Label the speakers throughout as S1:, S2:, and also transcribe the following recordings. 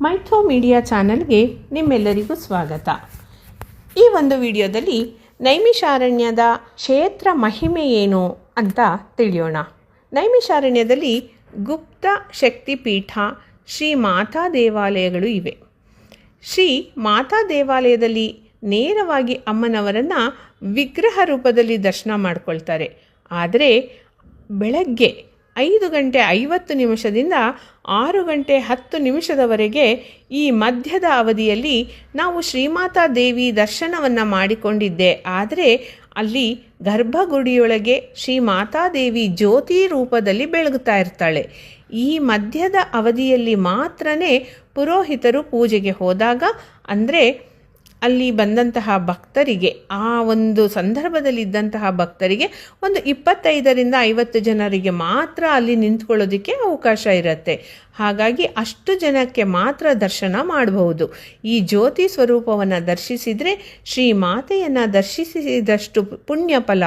S1: ಮೈಥೋ media ಚಾನಲ್ಗೆ ನಿಮ್ಮೆಲ್ಲರಿಗೂ ಸ್ವಾಗತ. ಈ ಒಂದು ವಿಡಿಯೋದಲ್ಲಿ ನೈಮಿಷಾರಣ್ಯದ ಕ್ಷೇತ್ರ ಮಹಿಮೆ ಏನು ಅಂತ ತಿಳಿಯೋಣ. ನೈಮಿಷಾರಣ್ಯದಲ್ಲಿ ಗುಪ್ತ ಶಕ್ತಿಪೀಠ ಶ್ರೀ ಮಾತಾ ದೇವಾಲಯಗಳು ಇವೆ. ಶ್ರೀ ಮಾತಾ ದೇವಾಲಯದಲ್ಲಿ ನೇರವಾಗಿ ಅಮ್ಮನವರನ್ನು ವಿಗ್ರಹ ರೂಪದಲ್ಲಿ ದರ್ಶನ ಮಾಡ್ಕೊಳ್ತಾರೆ. ಆದರೆ ಬೆಳಗ್ಗೆ ಐದು ಗಂಟೆ ಐವತ್ತು ನಿಮಿಷದಿಂದ ಆರು ಗಂಟೆ ಹತ್ತು ನಿಮಿಷದವರೆಗೆ ಈ ಮಧ್ಯದ ಅವಧಿಯಲ್ಲಿ ನಾವು ಶ್ರೀಮಾತಾ ದೇವಿ ದರ್ಶನವನ್ನು ಮಾಡಿಕೊಂಡಿದ್ದೆ. ಆದರೆ ಅಲ್ಲಿ ಗರ್ಭಗುಡಿಯೊಳಗೆ ಶ್ರೀ ಮಾತಾದೇವಿ ಜ್ಯೋತಿ ರೂಪದಲ್ಲಿ ಬೆಳಗುತ್ತಾ ಇರ್ತಾಳೆ. ಈ ಮಧ್ಯದ ಅವಧಿಯಲ್ಲಿ ಮಾತ್ರನೇ ಪುರೋಹಿತರು ಪೂಜೆಗೆ ಹೋದಾಗ ಅಂದರೆ ಅಲ್ಲಿ ಬಂದಂತಹ ಭಕ್ತರಿಗೆ, ಆ ಒಂದು ಸಂದರ್ಭದಲ್ಲಿ ಇದ್ದಂತಹ ಭಕ್ತರಿಗೆ ಒಂದು ಇಪ್ಪತ್ತೈದರಿಂದ ಐವತ್ತು ಜನರಿಗೆ ಮಾತ್ರ ಅಲ್ಲಿ ನಿಂತ್ಕೊಳ್ಳೋದಕ್ಕೆ ಅವಕಾಶ ಇರುತ್ತೆ. ಹಾಗಾಗಿ ಅಷ್ಟು ಜನಕ್ಕೆ ಮಾತ್ರ ದರ್ಶನ ಮಾಡಬಹುದು. ಈ ಜ್ಯೋತಿ ಸ್ವರೂಪವನ್ನು ದರ್ಶಿಸಿದರೆ ಶ್ರೀ ಮಾತೆಯನ್ನು ದರ್ಶಿಸಿದಷ್ಟು ಪುಣ್ಯ ಫಲ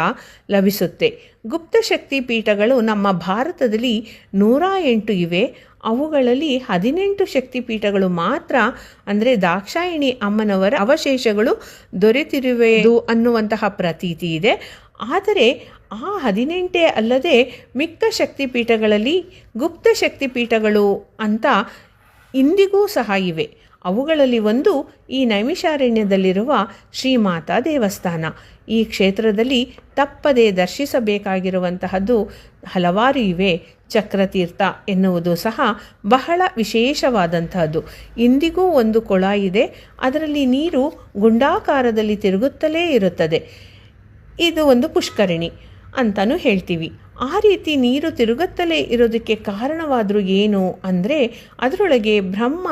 S1: ಲಭಿಸುತ್ತೆ. ಗುಪ್ತ ಶಕ್ತಿ ಪೀಠಗಳು ನಮ್ಮ ಭಾರತದಲ್ಲಿ ನೂರ ಎಂಟು ಇವೆ. ಅವುಗಳಲ್ಲಿ ಹದಿನೆಂಟು ಶಕ್ತಿಪೀಠಗಳು ಮಾತ್ರ, ಅಂದರೆ ದಾಕ್ಷಾಯಿಣಿ ಅಮ್ಮನವರ ಅವಶೇಷಗಳು ದೊರೆತಿರುವೆ ಅನ್ನುವಂತಹ ಪ್ರತೀತಿ ಇದೆ. ಆದರೆ ಆ ಹದಿನೆಂಟೇ ಅಲ್ಲದೆ ಮಿಕ್ಕ ಶಕ್ತಿಪೀಠಗಳಲ್ಲಿ ಗುಪ್ತ ಶಕ್ತಿಪೀಠಗಳು ಅಂತ ಇಂದಿಗೂ ಸಹ ಇವೆ. ಅವುಗಳಲ್ಲಿ ಒಂದು ಈ ನೈಮಿಷಾರಣ್ಯದಲ್ಲಿರುವ ಶ್ರೀಮಾತಾ ದೇವಸ್ಥಾನ. ಈ ಕ್ಷೇತ್ರದಲ್ಲಿ ತಪ್ಪದೆ ದರ್ಶಿಸಬೇಕಾಗಿರುವಂತಹದ್ದು ಹಲವಾರು ಇವೆ. ಚಕ್ರತೀರ್ಥ ಎನ್ನುವುದು ಸಹ ಬಹಳ ವಿಶೇಷವಾದಂತಹದ್ದು. ಇಂದಿಗೂ ಒಂದು ಕೊಳ ಇದೆ. ಅದರಲ್ಲಿ ನೀರು ಗುಂಡಾಕಾರದಲ್ಲಿ ತಿರುಗುತ್ತಲೇ ಇರುತ್ತದೆ. ಇದು ಒಂದು ಪುಷ್ಕರಣಿ ಅಂತಲೂ ಹೇಳ್ತೀವಿ. ಆ ರೀತಿ ನೀರು ತಿರುಗುತ್ತಲೇ ಇರೋದಕ್ಕೆ ಕಾರಣವಾದರೂ ಏನು ಅಂದರೆ ಅದರೊಳಗೆ ಬ್ರಹ್ಮ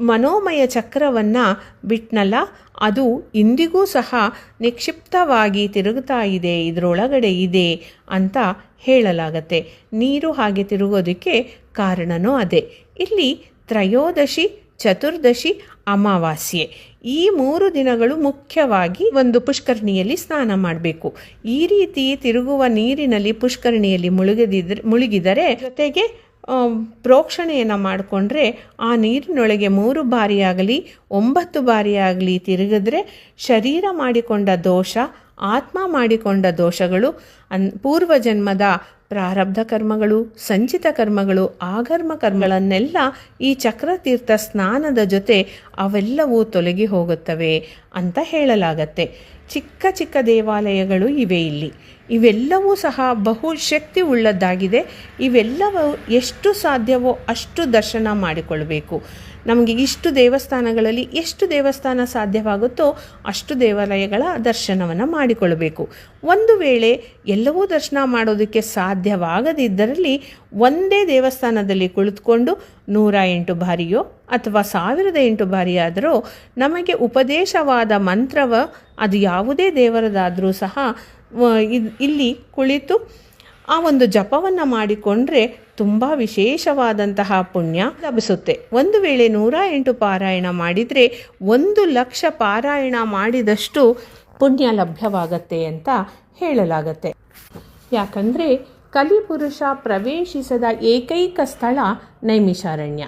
S1: ಮನೋಮಯ ಚಕ್ರವನ್ನು ಬಿಟ್ನಲ್ಲ, ಅದು ಇಂದಿಗೂ ಸಹ ನಿಕ್ಷಿಪ್ತವಾಗಿ ತಿರುಗುತ್ತಾ ಇದೆ, ಇದರೊಳಗಡೆ ಇದೆ ಅಂತ ಹೇಳಲಾಗತ್ತೆ. ನೀರು ಹಾಗೆ ತಿರುಗೋದಕ್ಕೆ ಕಾರಣನೂ ಅದೇ. ಇಲ್ಲಿ ತ್ರಯೋದಶಿ, ಚತುರ್ದಶಿ, ಅಮಾವಾಸ್ಯೆ. ಈ ಮೂರು ದಿನಗಳು ಮುಖ್ಯವಾಗಿ ಒಂದು ಪುಷ್ಕರಣಿಯಲ್ಲಿ ಸ್ನಾನ ಮಾಡಬೇಕು. ಈ ರೀತಿ ತಿರುಗುವ ನೀರಿನಲ್ಲಿ ಪುಷ್ಕರಣಿಯಲ್ಲಿ ಮುಳುಗದಿದ್ರೆ, ಮುಳುಗಿದರೆ ಜೊತೆಗೆ ಪ್ರೋಕ್ಷಣೆಯನ್ನು ಮಾಡಿಕೊಂಡ್ರೆ ಆ ನೀರಿನೊಳಗೆ ಮೂರು ಬಾರಿಯಾಗಲಿ, ಒಂಬತ್ತು ಬಾರಿಯಾಗಲಿ ತಿರುಗಿದ್ರೆ ಶರೀರ ಮಾಡಿಕೊಂಡ ದೋಷ, ಆತ್ಮ ಮಾಡಿಕೊಂಡ ದೋಷಗಳು, ಅನ್, ಪೂರ್ವಜನ್ಮದ ಪ್ರಾರಬ್ಧ ಕರ್ಮಗಳು, ಸಂಚಿತ ಕರ್ಮಗಳು ಆಗರ್ಮ ಕರ್ಮಗಳನ್ನೆಲ್ಲ ಈ ಚಕ್ರತೀರ್ಥ ಸ್ನಾನದ ಜೊತೆ ಅವೆಲ್ಲವೂ ತೊಲಗಿ ಹೋಗುತ್ತವೆ ಅಂತ ಹೇಳಲಾಗತ್ತೆ. ಚಿಕ್ಕ ಚಿಕ್ಕ ದೇವಾಲಯಗಳು ಇವೆ ಇಲ್ಲಿ. ಇವೆಲ್ಲವೂ ಸಹ ಬಹುಶಕ್ತಿ ಉಳ್ಳದ್ದಾಗಿದೆ. ಇವೆಲ್ಲವೂ ಎಷ್ಟು ಸಾಧ್ಯವೋ ಅಷ್ಟು ದರ್ಶನ ಮಾಡಿಕೊಳ್ಬೇಕು. ನಮಗೆ ಇಷ್ಟು ದೇವಸ್ಥಾನಗಳಲ್ಲಿ ಎಷ್ಟು ದೇವಸ್ಥಾನ ಸಾಧ್ಯವಾಗುತ್ತೋ ಅಷ್ಟು ದೇವಾಲಯಗಳ ದರ್ಶನವನ್ನು ಮಾಡಿಕೊಳ್ಳಬೇಕು ಒಂದು ವೇಳೆ ಎಲ್ಲವೂ ದರ್ಶನ ಮಾಡೋದಕ್ಕೆ ಸಾಧ್ಯವಾಗದಿದ್ದರಲ್ಲಿ ಒಂದೇ ದೇವಸ್ಥಾನದಲ್ಲಿ ಕುಳಿತುಕೊಂಡು ನೂರ ಎಂಟು ಬಾರಿಯೋ ಅಥವಾ ಸಾವಿರದ ಎಂಟು ಬಾರಿಯಾದರೂ ನಮಗೆ ಉಪದೇಶವಾದ ಮಂತ್ರವ ಅದು ಯಾವುದೇ ದೇವರದಾದರೂ ಸಹ ಇಲ್ಲಿ ಕುಳಿತು ಆ ಒಂದು ಜಪವನ್ನು ಮಾಡಿಕೊಂಡ್ರೆ ತುಂಬ ವಿಶೇಷವಾದಂತಹ ಪುಣ್ಯ ಲಭಿಸುತ್ತೆ. ಒಂದು ವೇಳೆ ನೂರ ಎಂಟು ಪಾರಾಯಣ ಮಾಡಿದರೆ ಒಂದು ಲಕ್ಷ ಪಾರಾಯಣ ಮಾಡಿದಷ್ಟು ಪುಣ್ಯ ಲಭ್ಯವಾಗತ್ತೆ ಅಂತ ಹೇಳಲಾಗತ್ತೆ. ಯಾಕಂದರೆ ಕಲಿಪುರುಷ ಪ್ರವೇಶಿಸದ ಏಕೈಕ ಸ್ಥಳ ನೈಮಿಷಾರಣ್ಯ.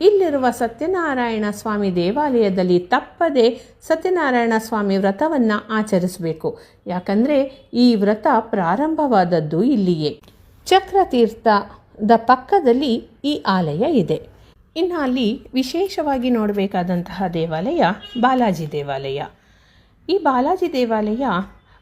S1: ಇಲ್ಲಿರುವ ಸತ್ಯನಾರಾಯಣ ಸ್ವಾಮಿ ದೇವಾಲಯದಲ್ಲಿ ತಪ್ಪದೆ ಸತ್ಯನಾರಾಯಣ ಸ್ವಾಮಿ ವ್ರತವನ್ನು ಆಚರಿಸಬೇಕು. ಯಾಕಂದರೆ ಈ ವ್ರತ ಪ್ರಾರಂಭವಾದದ್ದು ಇಲ್ಲಿಯೇ. ಚಕ್ರತೀರ್ಥದ ಪಕ್ಕದಲ್ಲಿ ಈ ಆಲಯ ಇದೆ. ಇನ್ನು ಅಲ್ಲಿ ವಿಶೇಷವಾಗಿ ನೋಡಬೇಕಾದಂತಹ ದೇವಾಲಯ ಬಾಲಾಜಿ ದೇವಾಲಯ. ಈ ಬಾಲಾಜಿ ದೇವಾಲಯ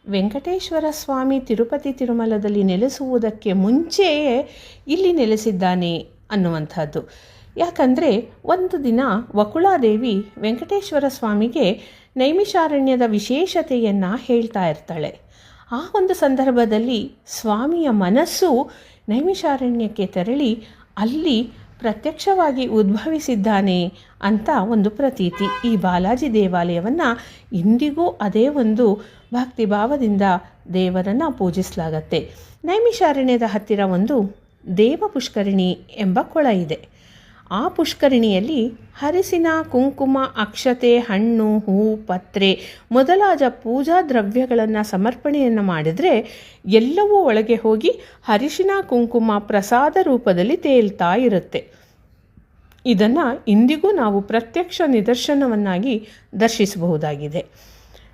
S1: ವೆಂಕಟೇಶ್ವರ ಸ್ವಾಮಿ ತಿರುಪತಿ ತಿರುಮಲದಲ್ಲಿ ನೆಲೆಸುವುದಕ್ಕೆ ಮುಂಚೆಯೇ ಇಲ್ಲಿ ನೆಲೆಸಿದ್ದಾನೆ ಅನ್ನುವಂಥದ್ದು. ಯಾಕಂದರೆ ಒಂದು ದಿನ ವಕುಳಾದೇವಿ ವೆಂಕಟೇಶ್ವರ ಸ್ವಾಮಿಗೆ ನೈಮಿಷಾರಣ್ಯದ ವಿಶೇಷತೆಯನ್ನು ಹೇಳ್ತಾ ಇರ್ತಾಳೆ. ಆ ಒಂದು ಸಂದರ್ಭದಲ್ಲಿ ಸ್ವಾಮಿಯ ಮನಸ್ಸು ನೈಮಿಷಾರಣ್ಯಕ್ಕೆ ತೆರಳಿ ಅಲ್ಲಿ ಪ್ರತ್ಯಕ್ಷವಾಗಿ ಉದ್ಭವಿಸಿದ್ದಾನೆ ಅಂತ ಒಂದು ಪ್ರತೀತಿ. ಈ ಬಾಲಾಜಿ ದೇವಾಲಯವನ್ನು ಇಂದಿಗೂ ಅದೇ ಒಂದು ಭಕ್ತಿಭಾವದಿಂದ ದೇವರನ್ನು ಪೂಜಿಸಲಾಗತ್ತೆ. ನೈಮಿಷಾರಣ್ಯದ ಹತ್ತಿರ ಒಂದು ದೇವ ಪುಷ್ಕರಿಣಿ ಎಂಬ ಕೊಳ ಇದೆ. ಆ ಪುಷ್ಕರಿಣಿಯಲ್ಲಿ ಹರಿಸಿನ ಕುಂಕುಮ, ಅಕ್ಷತೆ, ಹಣ್ಣು, ಹೂ, ಪತ್ರೆ ಮೊದಲಾದ ಪೂಜಾ ದ್ರವ್ಯಗಳನ್ನು ಸಮರ್ಪಣೆಯನ್ನು ಮಾಡಿದರೆ ಎಲ್ಲವೂ ಒಳಗೆ ಹೋಗಿ ಹರಿಶಿನ ಕುಂಕುಮ ಪ್ರಸಾದ ರೂಪದಲ್ಲಿ ತೇಲ್ತಾ ಇರುತ್ತೆ. ಇದನ್ನು ಇಂದಿಗೂ ನಾವು ಪ್ರತ್ಯಕ್ಷ ನಿದರ್ಶನವನ್ನಾಗಿ ದರ್ಶಿಸಬಹುದಾಗಿದೆ.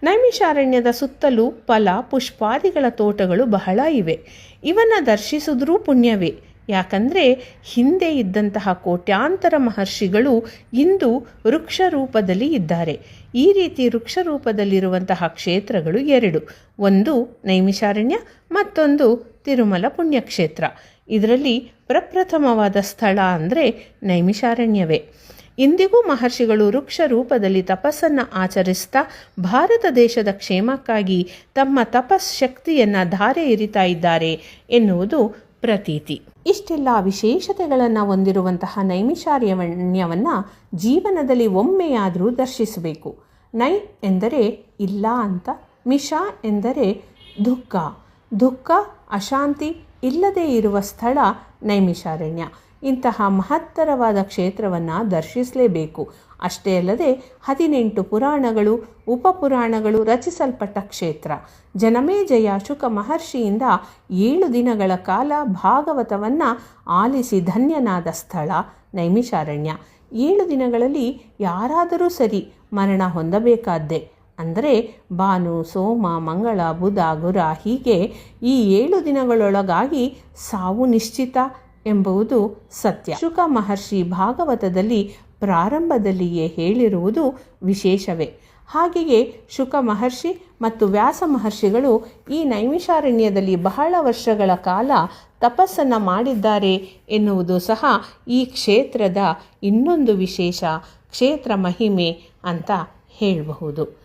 S1: ನೈಮಿಷಾರಣ್ಯದ ಸುತ್ತಲೂ ಫಲ, ಪುಷ್ಪಾದಿಗಳ ತೋಟಗಳು ಬಹಳ ಇವೆ. ಇವನ್ನು ದರ್ಶಿಸಿದ್ರೂ ಪುಣ್ಯವೇ. ಯಾಕಂದರೆ ಹಿಂದೆ ಇದ್ದಂತಹ ಕೋಟ್ಯಾಂತರ ಮಹರ್ಷಿಗಳು ಇಂದು ವೃಕ್ಷ ರೂಪದಲ್ಲಿ ಇದ್ದಾರೆ. ಈ ರೀತಿ ವೃಕ್ಷ ರೂಪದಲ್ಲಿರುವಂತಹ ಕ್ಷೇತ್ರಗಳು ಎರಡು. ಒಂದು ನೈಮಿಷಾರಣ್ಯ, ಮತ್ತೊಂದು ತಿರುಮಲ ಪುಣ್ಯಕ್ಷೇತ್ರ. ಇದರಲ್ಲಿ ಪ್ರಪ್ರಥಮವಾದ ಸ್ಥಳ ಅಂದರೆ ನೈಮಿಷಾರಣ್ಯವೇ. ಇಂದಿಗೂ ಮಹರ್ಷಿಗಳು ವೃಕ್ಷ ರೂಪದಲ್ಲಿ ತಪಸ್ಸನ್ನು ಆಚರಿಸ್ತಾ ಭಾರತ ದೇಶದ ಕ್ಷೇಮಕ್ಕಾಗಿ ತಮ್ಮ ತಪಸ್ಶಕ್ತಿಯನ್ನು ಧಾರೆ ಎರಿತಾ ಇದ್ದಾರೆ ಎನ್ನುವುದು ಪ್ರತೀತಿ. ಇಷ್ಟೆಲ್ಲ ವಿಶೇಷತೆಗಳನ್ನು ಹೊಂದಿರುವಂತಹ ನೈಮಿಷಾರಣ್ಯವನ್ನು ಜೀವನದಲ್ಲಿ ಒಮ್ಮೆಯಾದರೂ ದರ್ಶಿಸಬೇಕು. ನೈ ಎಂದರೆ ಇಲ್ಲ ಅಂತ, ಮಿಷ ಎಂದರೆ ದುಃಖ. ದುಃಖ, ಅಶಾಂತಿ ಇಲ್ಲದೇ ಇರುವ ಸ್ಥಳ ನೈಮಿಷಾರಣ್ಯ. ಇಂತಹ ಮಹತ್ತರವಾದ ಕ್ಷೇತ್ರವನ್ನು ದರ್ಶಿಸಲೇಬೇಕು. ಅಷ್ಟೇ ಅಲ್ಲದೆ ಹದಿನೆಂಟು ಪುರಾಣಗಳು, ಉಪಪುರಾಣಗಳು ರಚಿಸಲ್ಪಟ್ಟ ಕ್ಷೇತ್ರ. ಜನಮೇಜಯ ಶುಕ ಮಹರ್ಷಿಯಿಂದ ಏಳು ದಿನಗಳ ಕಾಲ ಭಾಗವತವನ್ನು ಆಲಿಸಿ ಧನ್ಯನಾದ ಸ್ಥಳ ನೈಮಿಷಾರಣ್ಯ. ಏಳು ದಿನಗಳಲ್ಲಿ ಯಾರಾದರೂ ಸರಿ ಮರಣ ಹೊಂದಬೇಕಾದ್ದೆ. ಅಂದರೆ ಭಾನು, ಸೋಮ, ಮಂಗಳ, ಬುಧ, ಗುರ ಹೀಗೆ ಈ ಏಳು ದಿನಗಳೊಳಗಾಗಿ ಸಾವು ನಿಶ್ಚಿತ. ಎಂಬುದು ಸತ್ಯ. ಶುಕ ಮಹರ್ಷಿ ಭಾಗವತದಲ್ಲಿ ಪ್ರಾರಂಭದಲ್ಲಿಯೇ ಹೇಳಿರುವುದು ವಿಶೇಷವೇ. ಹಾಗೆಯೇ ಶುಕ ಮಹರ್ಷಿ ಮತ್ತು ವ್ಯಾಸ ಮಹರ್ಷಿಗಳು ಈ ನೈಮಿಷಾರಣ್ಯದಲ್ಲಿ ಬಹಳ ವರ್ಷಗಳ ಕಾಲ ತಪಸ್ಸನ್ನು ಮಾಡಿದ್ದಾರೆ ಎನ್ನುವುದು ಸಹ ಈ ಕ್ಷೇತ್ರದ ಇನ್ನೊಂದು ವಿಶೇಷ ಕ್ಷೇತ್ರ ಮಹಿಮೆ ಅಂತ ಹೇಳಬಹುದು.